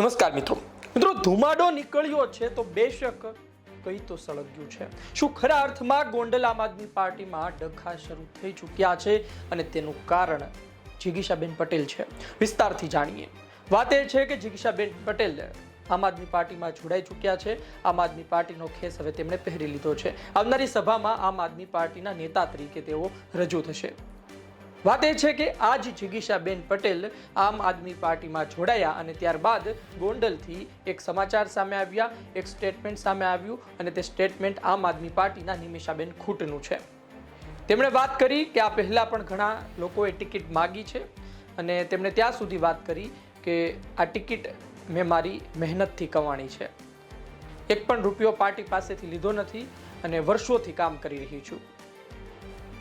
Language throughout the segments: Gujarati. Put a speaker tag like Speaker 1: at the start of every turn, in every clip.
Speaker 1: નમસ્કાર મિત્રો. મિત્રો, ધુમાડો નીકળ્યો છે તો બેશક કઈ તો સળગ્યું છે. શું ખરા અર્થમાં ગોંડલ આમ આદમી પાર્ટીમાં ડખા શરૂ થઈ ચૂક્યા છે અને તેનું કારણ જિગીશાબેન પટેલ છે? વિસ્તારથી જાણીએ. વાત એ છે કે જિગીશાબેન પટેલ આમ આદમી પાર્ટીમાં જોડાઈ ચૂક્યા છે. આમ આદમી પાર્ટીનો ખેસ હવે તેમણે પહેરી લીધો છે. આવનારી સભામાં આમ આદમી પાર્ટીના નેતા તરીકે તેઓ રજૂ થશે. વાત એ છે કે આજ જિગીશાબેન પટેલ આમ આદમી પાર્ટીમાં જોડાયા અને ત્યારબાદ ગોંડલથી એક સમાચાર સામે આવ્યા, એક સ્ટેટમેન્ટ સામે આવ્યું અને તે સ્ટેટમેન્ટ આમ આદમી પાર્ટીના નિમિષાબેન ખૂટનું છે. તેમણે વાત કરી કે આ પહેલાં પણ ઘણા લોકોએ ટિકિટ માગી છે અને તેમણે ત્યાં સુધી વાત કરી કે આ ટિકિટ મેં મારી મહેનતથી કમાણી છે. એક પણ રૂપિયો પાર્ટી પાસેથી લીધો નથી અને વર્ષોથી કામ કરી રહી છું.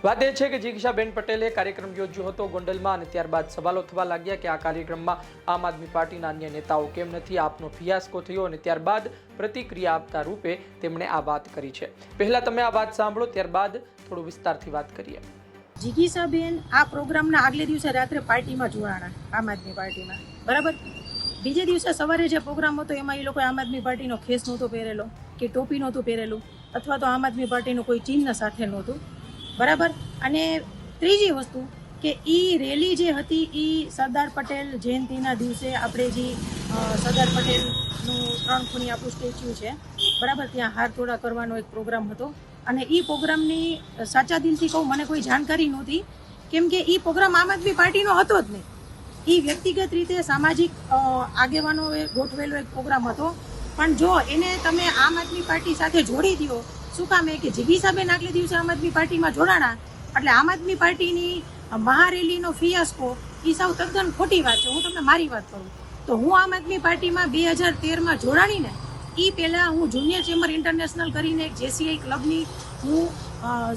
Speaker 1: વાત એ છે કે જિગીશાબેન પટેલે કાર્યક્રમ યોજ્યો હતો ગોંડલમાં અને ત્યારબાદ સવાલો થવા લાગ્યા કે આ કાર્યક્રમમાં આમ આદમી પાર્ટીના અન્ય નેતાઓ કેમ નથી? આપનો ફિયાસ્કો થયો અને ત્યારબાદ પ્રતિક્રિયા આપતા રૂપે તેમણે આ વાત કરી છે. પહેલા તમે આ વાત સાંભળો, ત્યારબાદ થોડું વિસ્તારથી વાત કરીએ.
Speaker 2: જિગીસાબેન આ પ્રોગ્રામના આગલે દિવસે રાત્રે પાર્ટીમાં જોડાણા આમ આદમી પાર્ટીમાં. બરાબર? બીજે દિવસે સવારે જે પ્રોગ્રામ હતો, એમાં એ લોકો આમ આદમી પાર્ટીનો ખેસ નહોતો પહેરેલો કે ટોપી નહોતું પહેરેલું અથવા તો આમ આદમી પાર્ટીનું કોઈ ચિહ્ન સાથે નહોતું. બરાબર? અને ત્રીજી વસ્તુ કે એ રેલી જે હતી એ સરદાર પટેલ જયંતિના દિવસે આપણે જે સરદાર પટેલનું ત્રણ ખૂણી આપણું સ્ટેચ્યુ છે, બરાબર? ત્યાં હાર તોડા કરવાનો એક પ્રોગ્રામ હતો. અને એ પ્રોગ્રામની સાચા દિલથી કહું, મને કોઈ જાણકારી નહોતી, કેમ કે એ પ્રોગ્રામ આમ આદમી પાર્ટીનો હતો જ નહીં. એ વ્યક્તિગત રીતે સામાજિક આગેવાનો ગોઠવેલો એક પ્રોગ્રામ હતો. પણ જો એને તમે આમ આદમી પાર્ટી સાથે જોડી દો શું કામ એ કે જિગીસાબેન આગલે દિવસે આમ આદમી પાર્ટીમાં જોડાણા? એટલે આમ આદમી પાર્ટીની મહારેલીનો ફિયાસ્કો એ સૌ તદ્દન ખોટી વાત છે. હું તમને મારી વાત કરું. તો હું આમ આદમી પાર્ટીમાં બે હજાર તેરમાં જોડાણીને એ પહેલાં હું જુનિયર ચેમ્બર ઇન્ટરનેશનલ કરીને એક જેસીઆઈ ક્લબની હું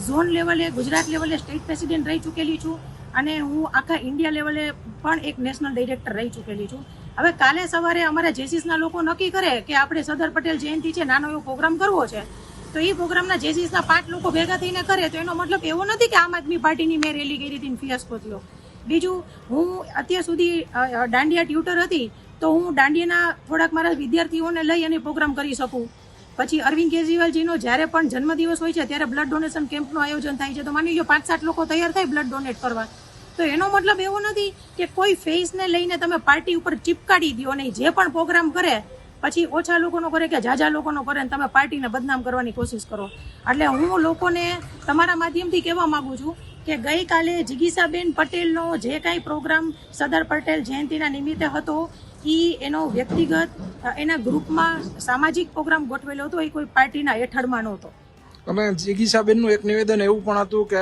Speaker 2: ઝોન લેવલે, ગુજરાત લેવલે સ્ટેટ પ્રેસિડેન્ટ રહી ચૂકેલી છું અને હું આખા ઇન્ડિયા લેવલે પણ એક નેશનલ ડિરેક્ટર રહી ચૂકેલી છું. હવે કાલે સવારે અમારા જેસીસના લોકો નક્કી કરે કે આપણે સરદાર પટેલ જયંતિ છે, નાનો એવો પ્રોગ્રામ કરવો છે. તો એ પ્રોગ્રામના જેસીસના પાંચ લોકો ભેગા થઈને કરે તો એનો મતલબ એવો નથી કે આમ આદમી પાર્ટીની મેં રેલી કરી હતી ફિયાસ્કો થયો. બીજું, હું અત્યાર સુધી દાંડિયા ટ્યુટર હતી તો હું દાંડિયાના થોડાક મારા વિદ્યાર્થીઓને લઈ અને પ્રોગ્રામ કરી શકું. પછી અરવિંદ કેજરીવાલજીનો જ્યારે પણ જન્મદિવસ હોય છે, ત્યારે બ્લડ ડોનેશન કેમ્પનું આયોજન થાય છે. તો માની લો પાંચ સાત લોકો તૈયાર થાય બ્લડ ડોનેટ કરવા. તો એનો મતલબ એવો નથી કે કોઈ ફેસને લઈને તમે પાર્ટી ઉપર ચીપકાડી દો નહીં જે પણ પ્રોગ્રામ કરે પછી ઓછા લોકોનો કરે કે ઝાઝા લોકોનો કરે ને તમે પાર્ટીને બદનામ કરવાની કોશિશ કરો. એટલે હું લોકોને તમારા માધ્યમથી કહેવા માગું છું કે ગઈકાલે જિગીસાબેન પટેલનો જે કાંઈ પ્રોગ્રામ સરદાર પટેલ જયંતિના નિમિત્તે હતો એ એનો વ્યક્તિગત એના ગ્રુપમાં સામાજિક પ્રોગ્રામ ગોઠવેલો હતો એ કોઈ પાર્ટીના હેઠળમાં નહોતો.
Speaker 3: અમે જિગીસાબેનનું એક નિવેદન એવું પણ હતું કે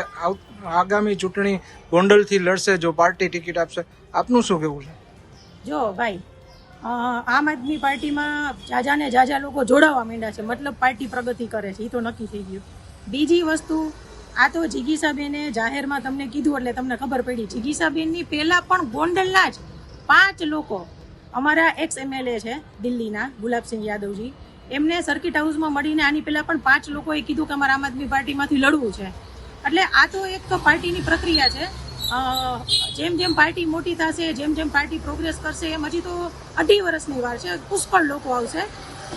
Speaker 3: આગામી ચૂંટણી ગોંડલથી લડશે જો પાર્ટી ટિકિટ આપશે. આપનું શું કહેવું છે?
Speaker 2: જો ભાઈ આમ આદમી પાર્ટીમાં જાજાને જાજા લોકો જોડાવા માંડ્યા છે. મતલબ પાર્ટી પ્રગતિ કરે છે. એ તો નક્કી થઈ ગયું. બીજી વસ્તુ, આ તો જીગીસાબેને જાહેરમાં તમને કીધું એટલે તમને ખબર પડી. જીગીસાબેનની પહેલાં પણ ગોંડલના જ પાંચ લોકો અમારા એક્સ એમએલએ છે, દિલ્હીના, ગુલાબસિંહ યાદવજી. એમને સર્કિટ હાઉસમાં મળીને આની પહેલાં પણ પાંચ લોકોએ કીધું કે અમારે આમ આદમી પાર્ટીમાંથી લડવું છે. એટલે આ તો એક પાર્ટીની પ્રક્રિયા છે. જેમ જેમ પાર્ટી મોટી થશે, જેમ જેમ પાર્ટી પ્રોગ્રેસ કરશે, એમ હજી તો અઢી વર્ષની વાર છે, પુષ્કળ લોકો આવશે.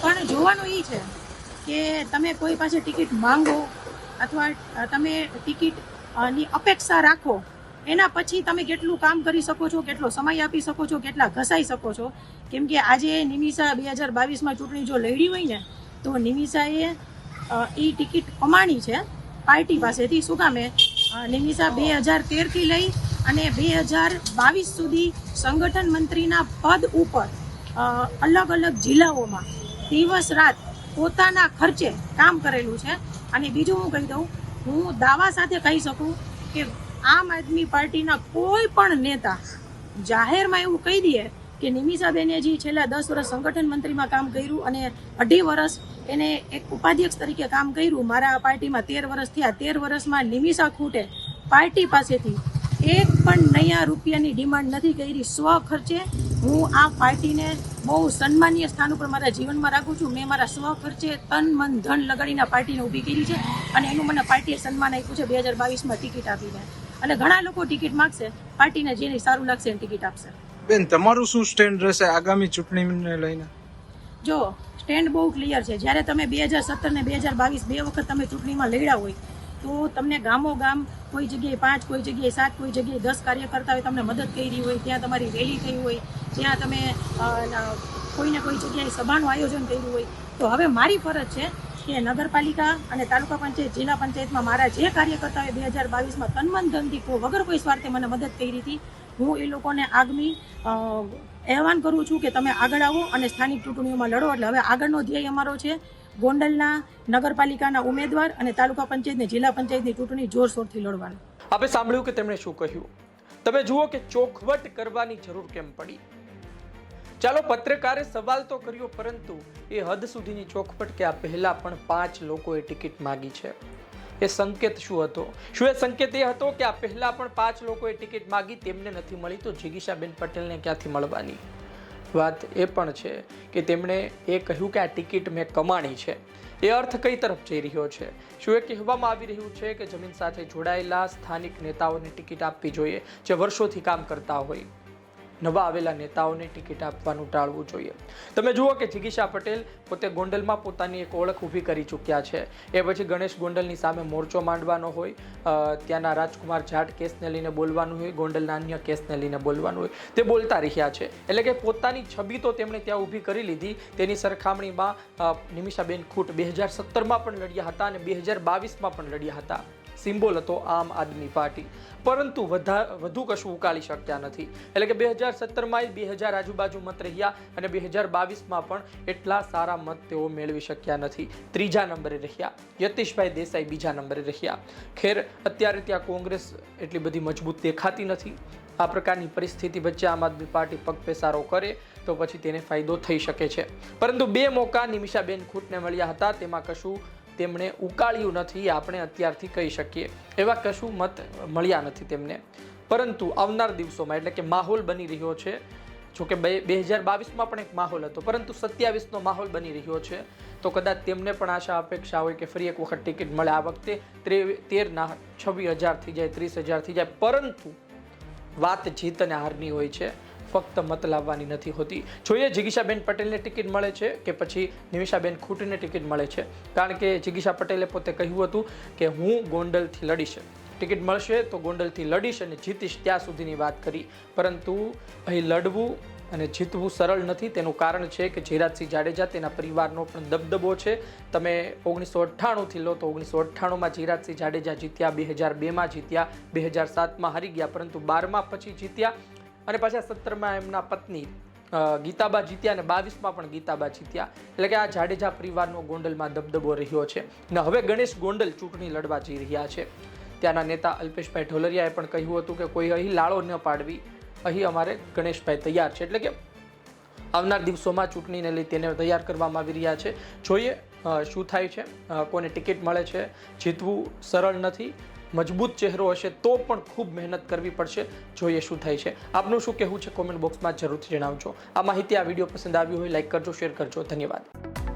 Speaker 2: પણ જોવાનું એ છે કે તમે કોઈ પાસે ટિકિટ માંગો અથવા તમે ટિકિટની અપેક્ષા રાખો, એના પછી તમે કેટલું કામ કરી શકો છો, કેટલો સમય આપી શકો છો, કેટલા ઘસાઈ શકો છો. કેમ કે આજે નિમિષા બે હજાર બાવીસમાં ચૂંટણી જો લડી હોય ને, તો નિમિષાએ એ ટિકિટ કમાણી છે પાર્ટી પાસેથી. શું કામે નિમિષા બે હજાર તેરથી લઈ અને બે હજાર બાવીસ સુધી સંગઠન મંત્રીના પદ ઉપર અલગ અલગ જિલ્લાઓમાં દિવસ રાત પોતાના ખર્ચે કામ કરેલું છે. અને બીજું હું કહી દઉં, હું દાવા સાથે કહી શકું કે આમ આદમી પાર્ટીના કોઈ પણ નેતા જાહેરમાં એવું કહી દે કે નિમિષાબેને જે છેલ્લા દસ વર્ષ સંગઠન મંત્રીમાં કામ કર્યું અને અઢી વર્ષ એને એક ઉપાધ્યક્ષ તરીકે કામ કર્યું. મારા પાર્ટીમાં તેર વર્ષ થયા. તેર વર્ષમાં નિમિષા ખૂટે પાર્ટી પાસેથી એક પણ નયા રૂપિયાની ડિમાન્ડ નથી કરી સ્વ ખર્ચે હું આ પાર્ટીને બહુ સન્માનીય સ્થાન ઉપર મારા જીવનમાં રાખું છું. મેં મારા સ્વ ખર્ચે તન મન ધન લગાડીને પાર્ટીને ઊભી કરી છે અને એનું મને પાર્ટીએ સન્માન આપ્યું છે બે હજાર બાવીસમાં ટિકિટ આપીને. અને ઘણા લોકો ટિકિટ માગશે પાર્ટીને જેને સારું લાગશે એને ટિકિટ આપશે.
Speaker 3: બેન તમારું શું સ્ટેન્ડ રહેશે આગામી ચૂંટણીને લઈને?
Speaker 2: જો સ્ટેન્ડ બહુ ક્લિયર છે. જ્યારે તમે બે હજાર સત્તર ને બે હજાર બાવીસ બે વખત તમે ચૂંટણીમાં લડ્યા હોય તો તમને ગામો ગામ કોઈ જગ્યાએ પાંચ, કોઈ જગ્યાએ સાત, કોઈ જગ્યાએ દસ કાર્યકર્તા હોય તમને મદદ કરી હોય, ત્યાં તમારી રેલી થઈ હોય, ત્યાં તમે કોઈને કોઈ જગ્યાએ સભાનું આયોજન કર્યું હોય, તો હવે મારી ફરજ છે કે નગરપાલિકા અને તાલુકા પંચાયત, જિલ્લા પંચાયતમાં મારા જે કાર્યકર્તાઓએ બે હજાર બાવીસમાં તનમન ધનથી વગર કોઈ સ્વાર્થે મને મદદ કરી હતી, હું એ લોકોને આગમી આહવાન કરું છું કે તમે આગળ આવો અને સ્થાનિક ચૂંટણીઓમાં લડો. એટલે હવે આગળનો ધ્યેય અમારો છે ગોંડલના નગરપાલિકાના ઉમેદવાર અને તાલુકા પંચાયતની જિલ્લા પંચાયતની ચૂંટણી જોરશોરથી લડવાનું.
Speaker 1: આપણે સાંભળ્યું કે તેમણે શું કહ્યું? તમે જુઓ કે ચોખવટ કરવાની જરૂર કેમ પડી? ચાલો, પત્રકારે સવાલ તો કર્યો, પરંતુ એ હદ સુધીની ચોખવટ કે આ પહેલા પણ પાંચ લોકોએ ટિકિટ માગી છે. એ સંકેત શું હતો? શું એ સંકેત એ હતો કે આ પહેલા પણ પાંચ લોકોએ ટિકિટ માગી, તેમને નથી મળી? તો જિગીશાબેન પટેલને ક્યાંથી મળવાની? વાત એ પણ છે કે તેમણે એ કહ્યું કે આ ટિકિટ મેં કમાણી છે. એ અર્થ કઈ તરફ જઈ રહ્યો છે? શું એ કહેવામાં આવી રહ્યું છે કે જમીન સાથે જોડાયેલા સ્થાનિક નેતાઓને ટિકિટ આપવી જોઈએ જે વર્ષોથી કામ કરતા હોય? નવા આવેલા નેતાઓને ટિકિટ આપવાનું ટાળવું જોઈએ. તમે જુઓ કે જિગીશા પટેલ પોતે ગોંડલમાં પોતાની એક ઓળખ ઊભી કરી ચૂક્યા છે. એ પછી ગણેશ ગોંડલની સામે મોરચો માંડવાનો હોય ત્યાંના રાજકુમાર જાટ કેસને લઈને બોલવાનું હોય, ગોંડલના અન્ય કેસને લઈને બોલવાનું હોય. તે બોલતા રહ્યા છે. એટલે કે પોતાની છબી તો તેમણે ત્યાં ઊભી કરી લીધી. તેની સરખામણીમાં નિમિષાબેન ખૂટ બે હજાર સત્તરમાં પણ લડ્યા હતા અને બે હજાર બાવીસમાં પણ લડ્યા હતા. સિમ્બોલ હતો આમ આદમી પાર્ટી. પરંતુ વધા, વધુ કશું ઉકાળી શક્યા નથી. એટલે કે બે હજાર સત્તરમાં બે હજાર આજુબાજુ મત રહ્યા અને બે હજાર બાવીસમાં પણ એટલા સારા મત તેઓ મેળવી શક્યા નથી. ત્રીજા નંબરે રહ્યા. યતીશભાઈ દેસાઈ બીજા નંબરે રહ્યા. ખેર, અત્યારે ત્યાં કોંગ્રેસ એટલી બધી મજબૂત દેખાતી નથી. આ પ્રકારની પરિસ્થિતિ વચ્ચે આમ આદમી પાર્ટી પગપેસારો કરે તો પછી તેને ફાયદો થઈ શકે છે. પરંતુ બે મોકા નિમિષાબેન ખૂટને મળ્યા હતા, તેમાં કશું તેમણે ઉકાળ્યું નથી, આપણે અત્યારથી કહી શકીએ. એવા કશું મત મળ્યા નથી તેમને. પરંતુ આવનાર દિવસોમાં, એટલે કે માહોલ બની રહ્યો છે. જો કે બે બે હજાર બાવીસમાં પણ એક માહોલ હતો, પરંતુ સત્યાવીસનો માહોલ બની રહ્યો છે. તો કદાચ તેમને પણ આશા, અપેક્ષા હોય કે ફરી એક વખત ટિકિટ મળે. આ વખતે ત્રે- તેરના છવ્વીસ હજાર થઈ જાય, ત્રીસ હજાર થઈ જાય, પરંતુ વાત જીત અને હારની હોય છે. ફક્ત મત લાવવાની નથી હોતી. જોઈએ જિગીશાબેન પટેલને ટિકિટ મળે છે કે પછી નિમિષાબેન ખૂટીને ટિકિટ મળે છે? કારણ કે જિગીશા પટેલે પોતે કહ્યું હતું કે હું ગોંડલથી લડીશ. ટિકિટ મળશે તો ગોંડલથી લડીશ અને જીતીશ ત્યાં સુધીની વાત કરી. પરંતુ અહીં લડવું અને જીતવું સરળ નથી. તેનું કારણ છે કે જીરાજસિંહ જાડેજા તેના પરિવારનો પણ દબદબો છે. તમે ઓગણીસો અઠ્ઠાણુંથી લો તો ઓગણીસો અઠ્ઠાણુંમાં જીરાજસિંહ જાડેજા જીત્યા બે હજાર બેમાં જીત્યા બે હજાર સાતમાં હારી ગયા, પરંતુ બારમાં પછી જીત્યા. અને પાછા સત્તરમાં એમના પત્ની ગીતાબા જીત્યા અને બાવીસમાં પણ ગીતાબા જીત્યા. એટલે કે આ જાડેજા પરિવારનો ગોંડલમાં દબદબો રહ્યો છે. અને હવે ગણેશ ગોંડલ ચૂંટણી લડવા જઈ રહ્યા છે. ત્યાંના નેતા અલ્પેશભાઈ ઢોલરિયાએ પણ કહ્યું હતું કે કોઈ અહીં લાળો ન પાડવી. અહીં અમારે ગણેશભાઈ તૈયાર છે. એટલે કે આવનાર દિવસોમાં ચૂંટણીને લઈ તેને તૈયાર કરવામાં આવી રહ્યા છે. જોઈએ શું થાય છે. કોને ટિકિટ મળે છે. જીતવું સરળ નથી. મજબૂત ચહેરો હશે તો પણ ખૂબ મહેનત કરવી પડશે. જોઈએ શું થાય છે. આપનું શું કહેવું છે કોમેન્ટ બોક્સમાં જરૂરથી જણાવજો. આ માહિતી આ વીડિયો પસંદ આવ્યું હોય, લાઈક કરજો, શેર કરજો. ધન્યવાદ.